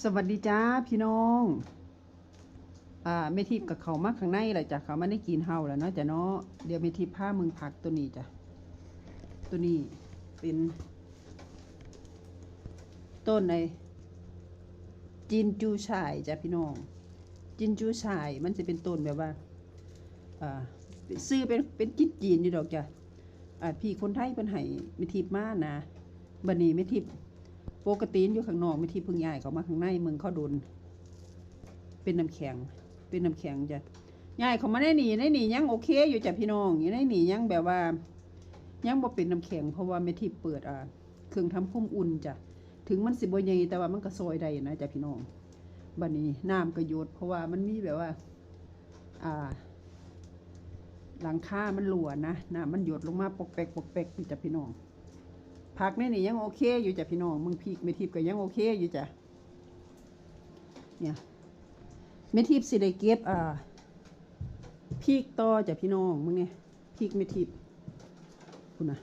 สวัสดีจ้าพี่น้อง อ่าเมทิพกับเขามาข้างในแหละจ้ะเขามาได้กินเฮาแล้วเนาะจ้ะเนาะเดี๋ยวเมทิพผ้ามึงผักตัวนี้จ้ะตัวนี้เป็น ต้นในจินจูชายจ้ะพี่น้อง จินจูชายมันจะเป็นต้นแบบว่าอ่าซื้อเป็นเป็นจิตจีนอยู่ดอกจ้ะอ่าพี่คนไทยเป็นไห้เมทิพมานะบันนี้เมทิพ ปกติอยู่ข้างนอกไม่ที่พึ่งย้ายเขามาข้างในเมืองเขาโดนเป็นน้ำแข็ง เป็นน้ำแข็งจ้ะย้ายเขามาได้หนีได้หนียังโอเค อยู่จ้ะพี่น้องอยู่ได้หนียังแบบว่า ยังบ่เป็นน้ำแข็งเพราะว่าไม่ที่เปิดอ่าเครื่องทำความอุ่นจ้ะถึงมันสิบ่ใหญ่แต่ว่ามันก็ซอยได้นะจ้ะพี่น้องบัดนี้น้ำก็หยดเพราะว่ามันมีแบบว่า อ่าหลังคามันหลวนะน้ำมันหยดลงมาปกแปกปกแปกจ้ะพี่น้อง ผักนี่นี่ยังโอเคอยู่จ้ะพี่น้องมึงพีกเมทิพก็ยังโอเคอยู่จ้ะเนี่ยเมทิพสิได้เก็บอ่าพีกต่อจ้ะพี่น้องมึงเนี่ยพีกเมทิพคุณนะ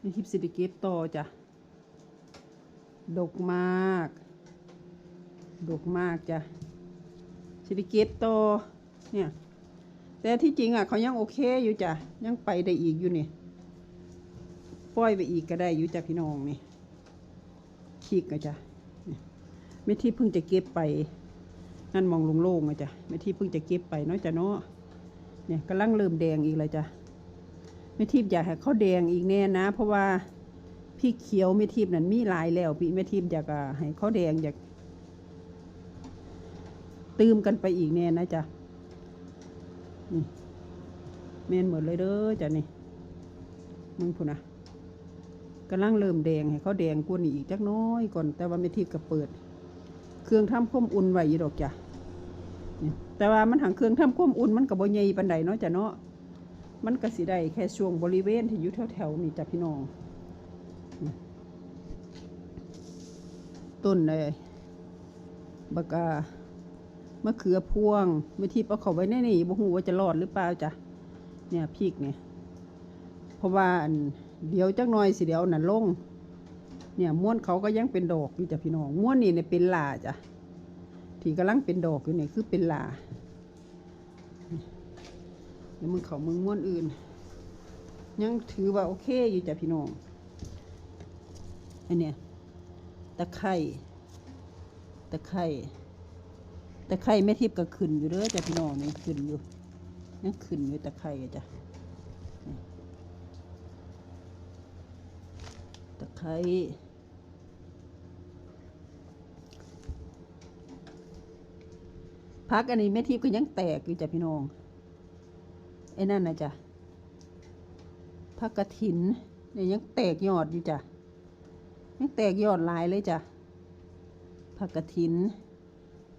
เมทิพสิได้เก็บต่อจ้ะดกมากดกมากจ้ะสิได้เก็บต่อเนี่ยแต่ที่จริงอะเขายังโอเคอยู่จ้ะยังไปได้อีกอยู่เนี่ย ปล่อยไปอีกก็ได้อยู่จ้ะพี่น้องนี่ขีกก็จ้ะไม่ที่เพิ่งจะเก็บไปนั่นมองลงโล่งๆอะจ้ะไม่ที่เพิ่งจะเก็บไปเนาะจ้ะเนาะเนี่ยกำลังเริ่มแดงอีกเลยจ้ะไม่ทิพย์อยากให้เขาแดงอีกแน่นะ เพราะว่าพี่เขียวไม่ทิพย์นั่นมีลายแล้ว พี่ไม่ทิพย์อยากให้เขาแดงอยากตืมกันไปอีกแน่นะจ้ะนี่เมนหมดเลยเด้อจ้ะนี่มึงพูนะ กำลังเริ่มแดงให้เขาแดงกว่านี้อีกจักน้อยก่อน แต่ว่าไม่ทิพย์ก็เปิด เครื่องทำความอุ่นไว้อยู่ดอกจ้ะแต่ว่ามันหังเครื่องทำความอุ่นมันก็บ่ใหญ่ปานใดเนาะจ้ะเนาะมันก็สิได้แค่ช่วงบริเวณที่อยู่แถวๆนี่จ้ะพี่น้องต้นเลยบักอ่ามะเขือพวงไม่ทิพย์เอาเขาไว้ในนี่บ่ฮู้ว่าจะรอดหรือเปล่าจ้ะเนี่ยพริกเนี่ย เพราะว่าเดี๋ยวจักหน่อยสิเดี๋ยวนั่นลง เนี่ยม้วนเขาก็ยังเป็นดอกอยู่จ้ะพี่น้องม้วนนี่เนี่ยเป็นลาจ้ะที่กำลังเป็นดอกอยู่นี่คือเป็นลาเดี๋ยวมึงเขามึงม้วนอื่น ยังถือว่าโอเคอยู่จ้ะพี่น้องอันเนี้ยตะไคร่ตะไคร่ตะไคร่แม่ทิพย์ก็ขึ้นอยู่เด้อจ้ะพี่น้องนี่ขึ้นอยู่ยังขึ้นอยู่ตะไคร่จ้ะ ตะ ไคร้พักอันนี้แม่ทิพย์ก็ยังแตกอยู่จ้ะพี่น้องไอ้นั่นนะจ้ะพักกระถินเนี่ยยังแตกยอดอยู่จ้ะยังแตกยอดหลายเลยจ้ะผักกระถิน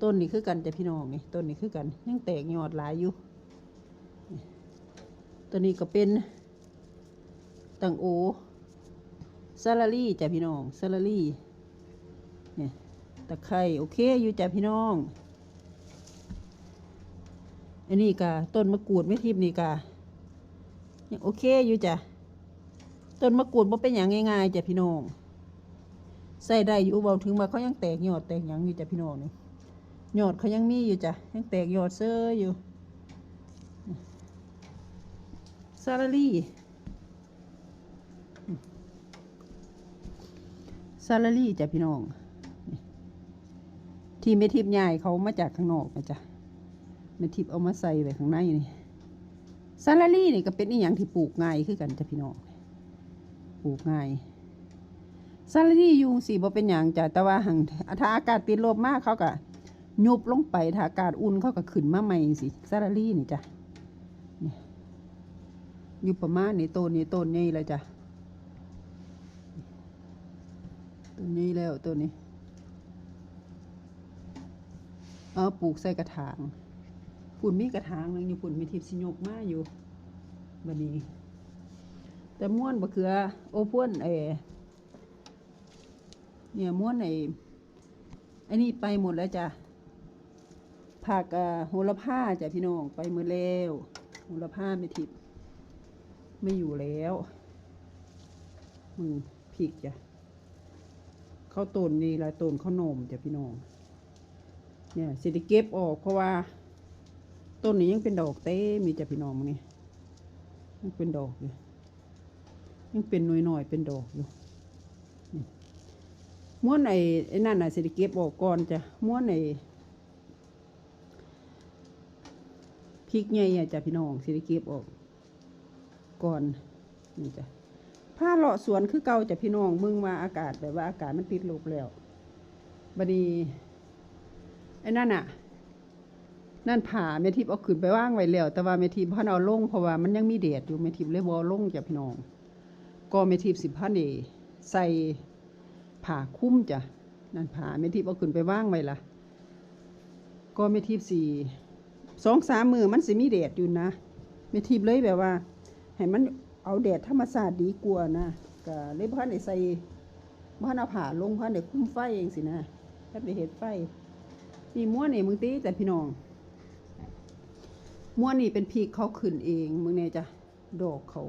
ต้นนี้คือกันจ้ะพี่น้องนี่ต้นนี้คือกัน ยังแตกยอดหลายอยู่ตัวนี้ก็เป็นตังโอ ซาลารี่จ้ะพี่น้องซาลารี่เนี่ยตะไคร่โอเคอยู่จ้ะพี่น้อง อันนี้กะต้นมะกรูดไม่ทิพนี่กะยังโอเคอยู่จ้ะต้นมะกรูดบ่เป็นอย่างง่ายๆจ้ะพี่น้องใส่ได้อยู่เบาถึงมาเขายังแตกยอดแตกหยังอยู่จ้ะพี่น้องนี่ยอดเขายังมีอยู่จ้ะยังแตกยอดเซ้ออยู่ซาลารี่าลารี่จ้ะพี่น้องนี่ที่เมทิพย์ใหญ่เขามาจากข้างนอกนะจ๊ะเมทิพย์เอามาใส่ไว้ข้างในนี่ซาลารี่นี่ก็เป็นอีหยังที่ปลูกง่ายคือกันจ้ะพี่น้องปลูกง่ายซาลารี่ยุงสีบ่เป็นอย่างจ้ะแต่ว่าหังถ้าอากาศติดลบมากเขาก็ยุบลงไปถ้าอากาศอุ่นเขาก็ขึ้นมาใหม่สิซาลารี่นี่จ้ะอยู่ประมาณนี้ต้นนี้ต้นใหญ่เลยจ้ะ ตัว นี้แล้วตัวนี้ เอาปลูกใส่กระถางปุ่นมีกระถางนึงอยู่ปุ่นมีทิพย์สิยกมาอยู่บันนี้ แต่ม้วนบะเขือ โอพ่วนเอเนี่ยม้วนไอไอ้นี่ไปหมดแล้วจ้ะผักโหระพาจ้ะพี่น้องไปหมดแล้วโหระพาไม่ทิพย์ไม่อยู่แล้วมือพริกจ้ะ ข้าวต้นนี่ละต้นข้าวนมจ้ะพี่น้อง เนี่ยสิได้เก็บออกเพราะว่า ต้นนี้ยังเป็นดอกเต้มีจ้ะพี่น้องมึงนี่ยังเป็นดอกอยู่ยังเป็นหน่อยๆเป็นดอกอยู่ม้วนไอ้ไอ้นั่นน่ะสิได้เก็บออกก่อนจ้ะม้วนไอ้พริกใหญ่อะจ้ะพี่น้องสิได้เก็บออกก่อนนี่จ้ะ ผ้าเลาะสวนคือเก่าจะพี่น้องมึงว่าอากาศแบบว่าอากาศมันติดลบแล้วบัดนี้ไอ้นั่นน่ะนั่นผ่าเมทิพเอาขึ้นไปว่างไว้แล้ว แต่ว่าเมทิพพันเอาลงเพราะว่ามันยังมีแดดอยู่เมทิพเลยบอลงจ้ะพี่น้อง ก็เมทิพสิพันเอใส่ผ่าคุ้มจ้ะนั่นผ่าเมทิพเอาขึ้นไปว่างไว้ละก็เมทิพสี่สองสามมือมันสิมีแดดอยู่นะเมทิพเลยแบบว่าให้มัน เอาแดดธรรมชาติดีกว่านะก็เลยพันได้ใส่พันเอาผ่าลงพันได้คุ้มไฟเองสินะพันได้เห็ดไฟนี่ม้วนนี่มึงตีแต่พี่น้องม้วนนี่เป็นพีกเขาขึ้นเอง มึงเนี่ยจ้ะดอกเขา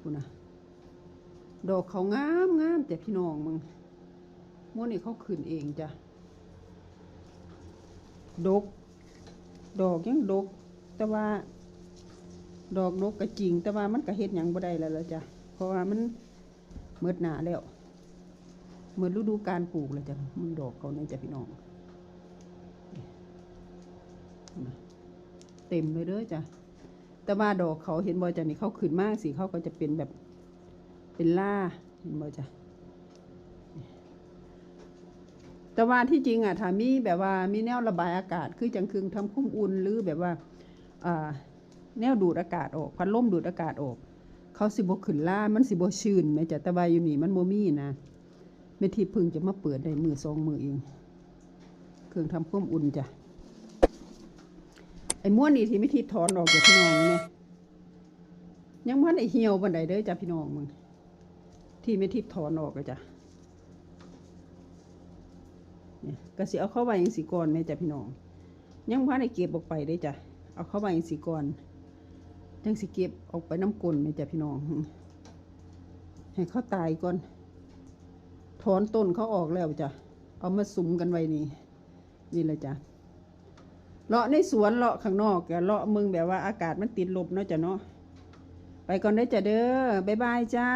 คุณนะดอกเขางามงามแต่พี่น้องมึงม้วนนี่เขาขึ้นเองจ้ะดก ดอกยังดก แต่ว่า ดอกดกก็จริงแต่ว่ามันก็เฮ็ดหยังบ่ได้แล้วล่ะจ้ะเพราะว่ามันเมิดหนาแล้วเมิดฤดูการปลูกแล้วจ้ะมึงดอกเขาเนี่ยจ้ะพี่น้องเต็มเลยเด้อจ้ะแต่ว่าดอกเขาเห็นบ่จ้ะนี่เขาขึ้นมากสิเขาก็จะเป็นแบบเป็นล่าเห็นบ่จ้ะแต่ว่าที่จริงอะถ้ามีแบบว่ามีแนวระบายอากาศ คือจังคึงทำคุ้มอุ่นหรือแบบว่าอ่า แนวดูดอากาศออก พัดลมดูดอากาศออก เขาสิบ่ขึ้นล่ามันสิบ่ชื้นแม่จ้ะแต่ว่าอยู่นี่มันบ่มีนะแม่ที่เพึ่งจะมาเปิดได้มือสองมือเอง เครื่องทำความอุ่นจ้ะ ไอ้ม้วนนี่ที่ไม่ทิพ์ถอนออกจากพี่น้องเนี่ยยังมันไอ้เหี่ยวบันไดเด้อจ้ะพี่น้องมึง ที่ไม่ทิพ์ถอนออกอะจ้ะเนี่ยก็สิเอาเข้าไว้ยังสีก่อนแม่จ้ะพี่น้องยังพันไอ้เก็บออกไปได้จ้ะ เอาเข้าไว้ยังสีก่อน ยังสิเก็บออกไปน้ำกลนแม่จ้ะพี่น้อง ให้เขาตายก่อน ถอนต้นเขาออกแล้วจ้ะ เอามาสุมกันไว้นี่ นี่แหละจ้ะ เลาะในสวนเลาะข้างนอกแกเลาะมึงแบบว่าอากาศมันติดลบเนาะจ้ะเนาะ ไปก่อนได้จ้ะเด้อ บ๊ายบายจ้า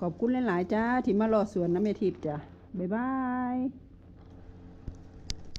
ขอบคุณหลาย ๆ จ้า ที่มาเลาะสวนน้ำเมทิพย์จ้ะ บ๊ายบาย